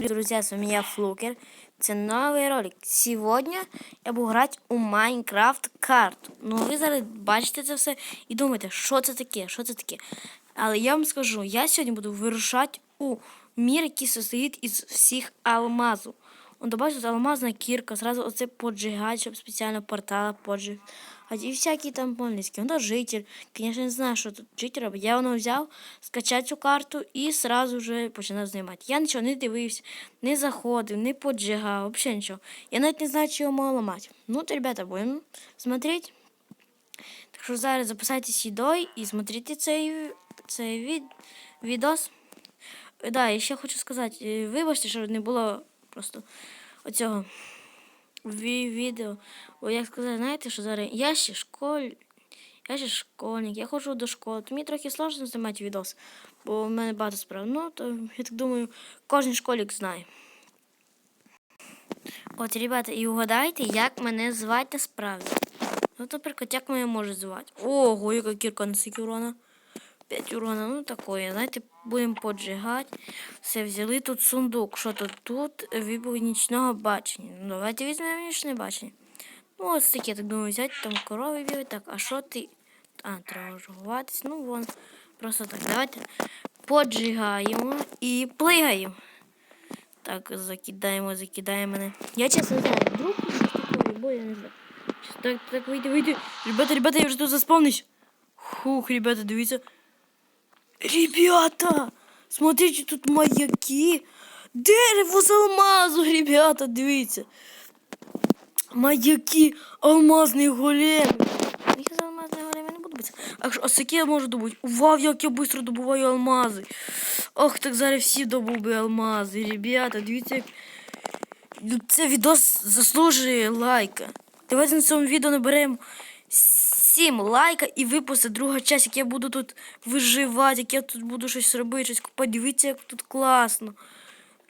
Друзья, с вами я Флукер. Це новий ролик. Сьогодні я буду грати у Майнкрафт карту. Ну ви зараз бачите це все і думаєте, що це таке, що це таке. Але я вам скажу, я сьогодні буду вирушати у мір, який состоїть із всіх алмазу. Он добавить алмазна кірка, сразу оце поджигать, щоб спеціально портала поджиг. А і всякі там помніцькі. Он житель. Звісно, не знаю, що тут житель. Я воно взяв, скачав цю карту і сразу вже починав знімати. Я нічого не дивився, не заходив, не поджигав, взагалі нічого. Я навіть не знаю, чи його мало ламати. Ну, то, ребята, будемо смотреть. Так що зараз записайтесь сюди і смотрите цей, цей від, відос. Е, Да, і ще хочу сказати, е, вибачте, що не було просто оцього відео. Бо як сказати, знаєте, що зараз я ще школь... Я ще школьник, я ходжу до школи, то мені трохи сложно знімати відос, бо в мене багато справ. Ну, то я так думаю, кожен школьник знає. От, ребята, і угадайте, як мене звати насправді. Ну, наприклад, як мене можуть звати? Ого, яка кірка на скільки урона. 5 урона, ну такое. Знаєте, будемо поджигати. Все, взяли тут сундук. Що тут? Тут відповідь нічного бачення. Ну, давайте візьмемо нічне бачення. Ну, ось таке, так думаю, взяти, там корови бігають. Так, а що ти? А, треба жуватись. Ну, вон. Просто так. Давайте поджигаємо і плигаємо. Так, закидаємо, закидаємо мене. Я чесно знаю, вдруг щось таке, бо я не знаю. Так, так, вийди, вийди. Ребята, ребята, я вже тут заспавнюсь. Хух, ребята, дивіться. Ребята, смотрите, тут маяки. Дерево з алмазу, ребята, дивіться. Маяки, алмазний голем. Їх з алмазний голем я не буду. А що, ось я можу добути. Вау, як я швидко добуваю алмази. Ох, так зараз всі добув би алмази, ребята, дивіться, як... Це відос заслужує лайка. Давайте на цьому відео наберемо 7 лайка і випусти друга часть, як я буду тут виживати, як я тут буду щось робити, щось купати. Дивіться, як тут класно.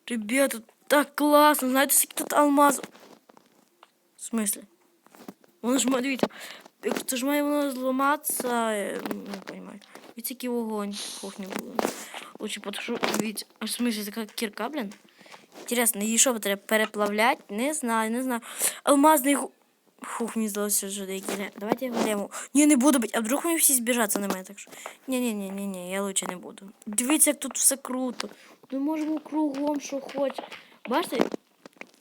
Ребята, так класно. Знаєте, скільки тут алмаз? В смысле? Воно ж має, дивіться, це ж має воно зламатися, е, не розумію. Дивіться, який вогонь кухні було. Лучше потушу, дивіться. В смысле, така кірка, блін? Интересно, її що треба переплавляти? Не знаю, не знаю. Алмазний. Фух, мені здалося, що деякі. Давайте глянемо. Ні, не буду бити. А вдруг вони всі збіжаться на мене, так що. Ні, ні, ні, ні, я лучше не буду. Дивіться, як тут все круто. Ми можемо кругом, що хоче. Бачите?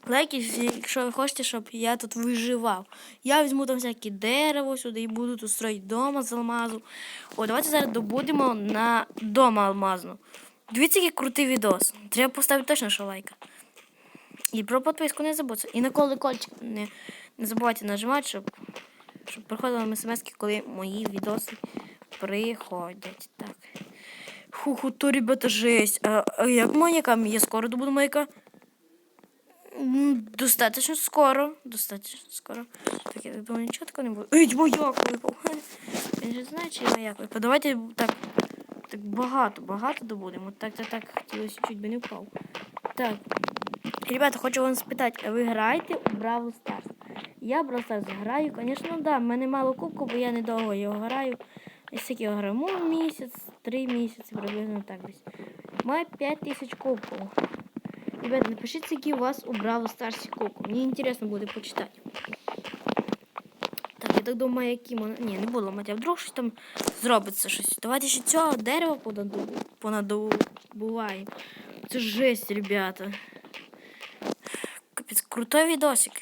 Лайки, якщо ви хочете, щоб я тут виживав. Я візьму там всяке дерево сюди і буду тут строїти дома з алмазу. О, давайте зараз добудемо на дома алмазну. Дивіться, який крутий відос. Треба поставити точно що лайка. І про підписку не забудьте. І на колокольчик не, не забувайте нажимати, щоб, щоб приходили смс, коли мої відоси приходять. Так. Ху-ху, то, ребята, жесть. А, а як маяка? Я скоро добуду маяка. М, Достаточно скоро. Достаточно скоро. Так, я так думаю, такого не буде. Ей, маяк випав. Він же знає, чи маяк випав. Давайте так, так багато, багато добудемо. Так, так, так, хотілося чуть би не впав. Так. Ребята, хочу вас спитати, а ви граєте у Бравл Старс? Я в Бравл Старс граю, звісно, да, в мене мало кубку, бо я недовго його граю. Ось я граю, ну, місяць, три місяці, приблизно так десь. Маю 5 тисяч кубків. Ребята, напишіть, які у вас у Бравл Старсі кубку. Мені цікаво буде почитати. Так, я так думаю, які мене. Ні, не буду ламати, а вдруг щось там зробиться щось. Давайте ще цього дерева понадобуваємо. Це жесть, ребята. Капець, крутой відосик.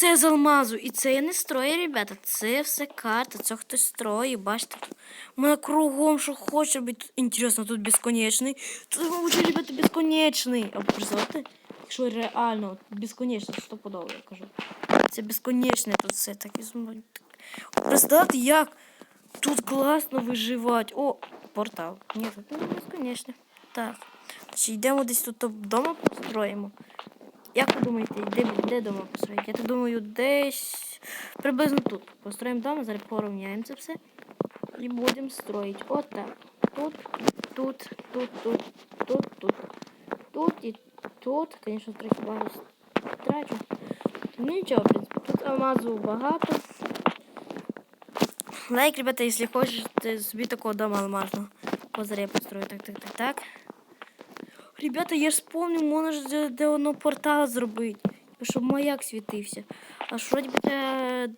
Все з алмазу. І це я не строю, ребята. Це все карта, це хтось строїть. Бачите, у мене кругом, що хоче бути. Інтересно, тут безконечний. Тут, мабуть, ребята, безконечний. А представте, якщо реально безконечний, стопудово, я кажу. Це безконечне тут все так і. Представте, як тут класно виживати. О, портал. Ні, тут не безконечне. Так. Чи йдемо десь тут вдома построїмо? Як ви думаєте, де, де дома построїти? Я так думаю, десь приблизно тут. Построїмо дома, зараз порівняємо це все. І будемо строїти. От так. Тут, тут, тут, тут, тут, тут. Тут і тут. Звісно, трохи багато трачу. Ну нічого, в принципі, тут алмазу багато. Лайк, ребята, якщо хочете собі такого дома алмазного. Ось зараз я построю. Так, так, так, так. Ребята, я ж вспомнив, можна ж де, де воно портал зробити. Щоб маяк світився. А що тобі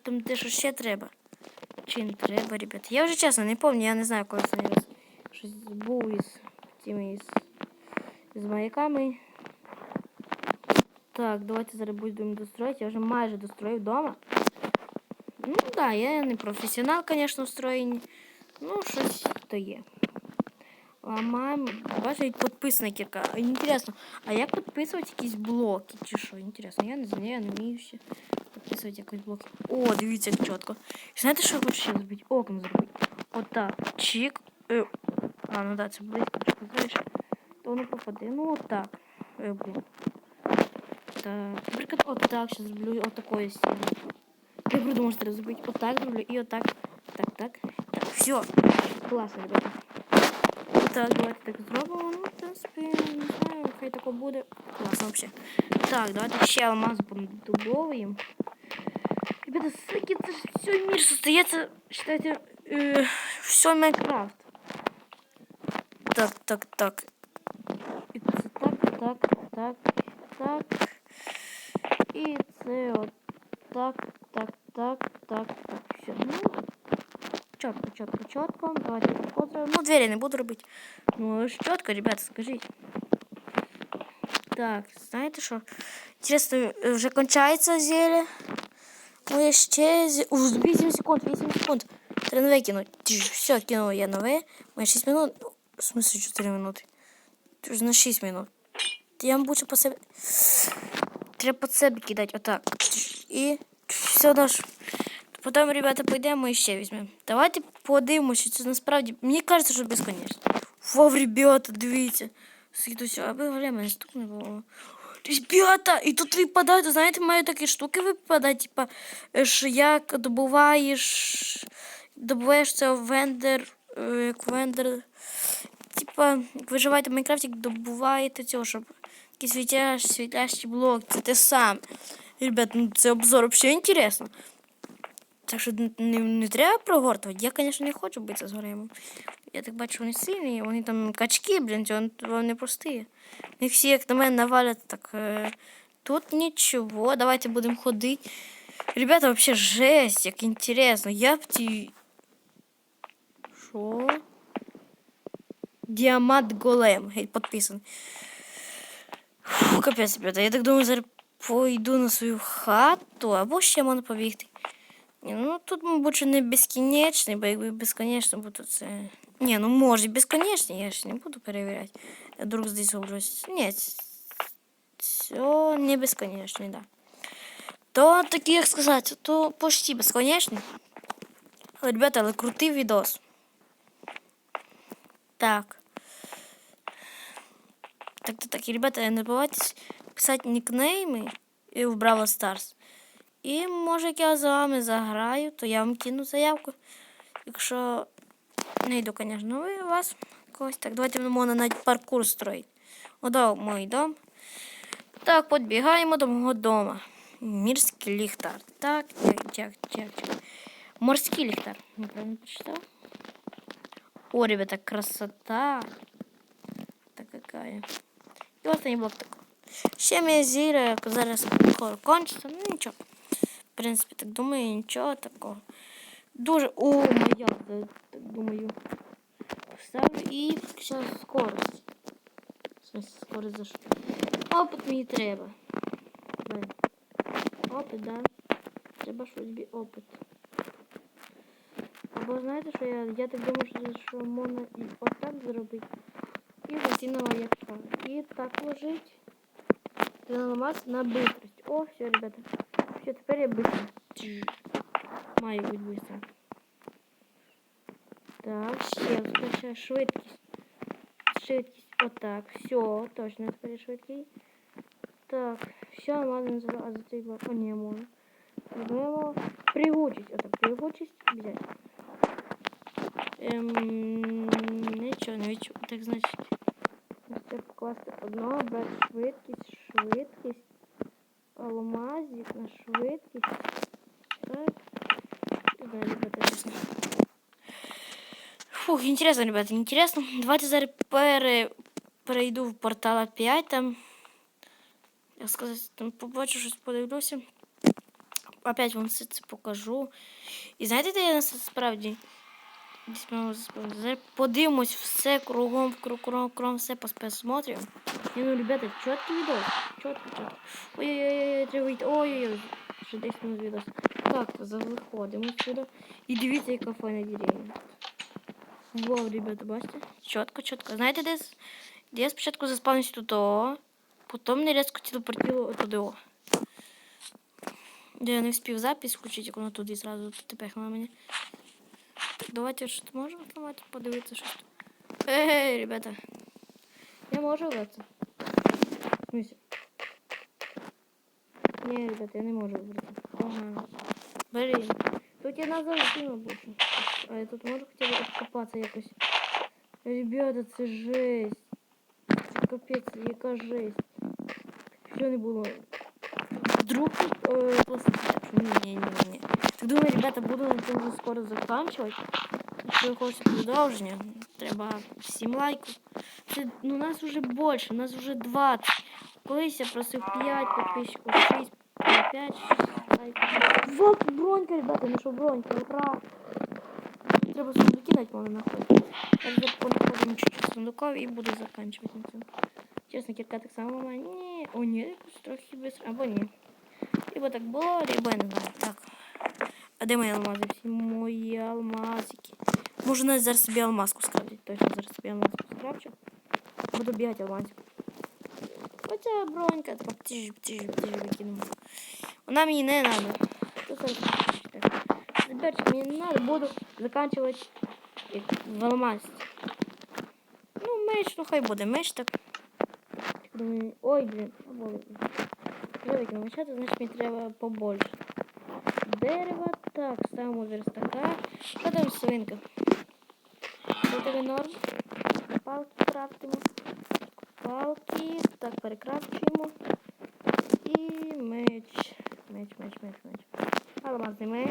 там те, що ще треба? Чи не треба, ребята? Я вже чесно не пам'ятаю, я не знаю, коли це щось був із тими із маяками. Так, давайте зараз будемо достроїти. Я вже майже достроїв вдома. Ну так, да, я не професіонал, звісно, в строєнні. Ну, щось то є. Ламаємо. Бачите, підписник яка. Інтересно, а як підписувати якісь блоки чи що? Інтересно, я не знаю, я не вмію ще підписувати якісь блоки. О, дивіться, як чітко. Знаєте, що я хочу ще зробити? Окна зробити. Отак. Чик. Е. А, ну да, це близько, знаєш. То воно попаде. Ну отак. Блін. Так. Наприклад, отак ще зроблю отакої стіни. Я придумав, що треба зробити. Отак зроблю і отак. Так, так. Так, все. Класно, ребята. Так, давайте так зробимо. Ну, в принципі, не знаю, хай тако буде. Класно вообще. Так, давайте ще алмаз подобовуємо. Ребята, суки, це ж все мир состоится, считайте, э, все Майнкрафт. Так, так, так. І це так, так, так, так. І це от так, так, так, так, так. Все. Ну, чітко, чітко, чітко. Давайте так зробимо. Ну, двері не буду робити. Ну, ж чітко, ребята, скажіть. Так, знаєте що? Інтересно, е, вже кончається зелье. Ну, ще... зі- У, 8 секунд, 8 секунд. Треба нове кинуть. Все, кинула я нове. Має 6 минут. В смысле 4 минути? Ти ж на 6 минут. Я вам лучше по себе... Треба під себе кидати, отак. І все наш. Потім, ребята, пойдемо і ще візьмемо. Давайте подивимося, це насправді. Мені кажеться, що безконечно. Вов, ребята, дивіться. Все, аби время наступне було. Ребята, і тут випадають, знаєте, мають такі штуки випадають, типа, е, що як добуваєш, добуваєш це вендер, е, як вендер, типа, як виживаєте в Майнкрафті, як добуваєте цього, щоб якісь світящі, блоки, це те саме. Ребят, ну це обзор взагалі інтересно. Так що не, не, не треба прогортувати. Я, звісно, не хочу битися з Горемом. Я так бачу, вони сильні, вони там качки, блін, вони, вони прості. Їх всі, як на мене, навалять, так е, тут нічого. Давайте будемо ходити. Ребята, вообще жесть, як інтересно. Я б ті. Що? Діамат Голем. Гей, підписаний. Капець, ребята. Я так думаю, зараз пойду на свою хату, або ще можна побігти. Ні, ну тут, мабуть, що не безкінечний, бо якби безконечно, бо то це. Ні, ну може безконечний, я ж не буду перевіряти. Я вдруг здесь вже. Ні, це не безконечний, да. То такий, як сказати, то почти безконечний. Але, ребята, але крутий відос. Так. Так, так, так, і, ребята, не забувайте писати нікнейми і в Браво Stars. І може, як я з вами заграю, то я вам кину заявку. Якщо не йду, звісно, ви вас когось. Так, давайте можна навіть паркур строїти. Ото мій дом. Так, підбігаємо до мого дома. Мірський ліхтар. Так, так, так, так. Морський ліхтар. Неправильно прочитав? О, ребята, красота. Так какая. І останній блок такой. Ще мій зіра зараз кончиться, ну нічого. Принципі, так думаю, нічого такого. Дуже. О, моя, так думаю. Ставлю і зараз скорость. Скорость за що? Опит мені треба. Блин. Опит, да. Треба щось бі опит. Або знаєте, що я, я так думаю, що, що можна і отак зробити. І затінула яка. І так ложить. Ти наламати на быстрость. О, все, ребята. Все, тепер я быстро. Тж. Маю бути быстро. Так, ще скачаю швидкість. Швидкість. Отак. Все, точно тепер я швидкий. Так, все, ладно, називаю, а за цей блок. О, не можу. Візьмемо пригучість. Отак, пригучість взяти. Ем, нічого, не відчув. Так, значить, ось це покласти одного, брати швидкість, швидкість, Алмазик на швидкість. Фух, інтересно, ребята, інтересно. Давайте зараз пере... перейду в портал 5, там, як сказати, там побачу щось, подивлюся. Опять вам все це покажу. І знаєте, де я насправді? Зараз подивимось все кругом, кругом, кругом, все посмотрим. Не, ну, ребята, чіткий відос. Чітко, чітко. Ой-ой-ой, треба. Ой-ой-ой. Ще 10 минут відос. Так, виходимо сюди. І дивіться, яка файна деревня. Вау, ребята, бачите? Чітко, чітко. Знаєте, де, де я спочатку заспавнився тут, о, потім не різко телепортував туди, о. Де я не встиг запись включити, як воно туди зразу тут пехнуло мені. Давайте що тут можемо давайте подивитися щось. Ей, ребята. Я можу. В смысле? Ні, ребята, я не можу вибратися. Ага. Блін. Тут я назад закинув більше. А я тут можу хоча б откопатися якось. Ребята, це жесть. Це капець, яка жесть. Що не було? Вдруг э, просто не, не, не, не. Так думаю, ребята, буду на цьому скоро заканчивать. Якщо ви хочете продовження, треба всім лайків. Це, ну, нас вже більше, нас вже 20. Колись просив 5 підписчиків, 6, 5, 6 лайків. Вот бронька, ребята, знайшов бронька, ура! Треба сундуки навіть можна знаходити. Я вже понаходимо чуть-чуть сундуков і буду заканчивать на цьому. Чесно, кірка так само. Ні, о, якось трохи быстро, або ні. Либо так було, либо я не знаю. Так. А де мої алмази? Всі мої алмазики. Можу навіть зараз собі алмазку скрафтити. Точно зараз собі алмазку скрафчу. Буду бігати алмазик. Хоча бронька, так птіж, птіж, птіж викинемо. Вона мені не надо. Ребятки, мені не надо, буду заканчивать в. Ну, меч, ну хай буде меч так. Ой, блін, поболи. Велике намічати, значить мені треба побольше. Дерева, так, ставимо верстака. Що там свинка? Тебе норм? Палки крафтимо. Палки, так, перекрафчуємо. І меч. Меч, меч, меч, меч. Алмазний меч.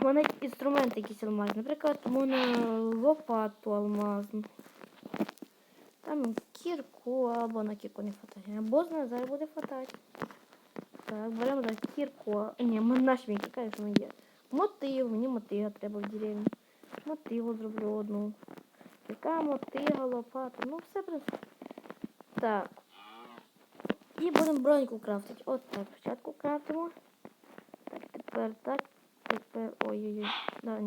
У мене інструменти якісь алмазні. Наприклад, можна лопату алмазну. Там кірку або на кірку не хватає. Або зараз буде хватати. Так, беремо за кірку. Ні, ми наш мій кірка, що є. Мотив, мені мотига треба в деревні. Мотигу зроблю одну. Кірка, мотига, лопата. Ну, все принципі. Так. І будемо броньку крафтити. От так. Спочатку крафтимо. Так, тепер так. Тепер. Ой-ой-ой. Да.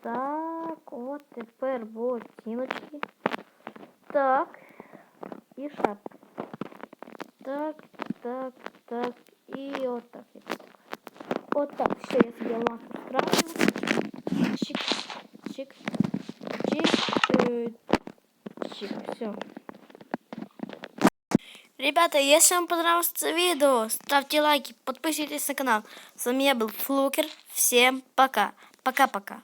Так, от тепер ботиночки. Так. І шапка. Так, так, так. І отак. так. Отак. Все, я собі лампу справлю. Чик, чик. Все. Ребята, если вам понравилось это видео, ставьте лайки, подписывайтесь на канал. С вами я был Флукер. Всем пока. Пока-пока.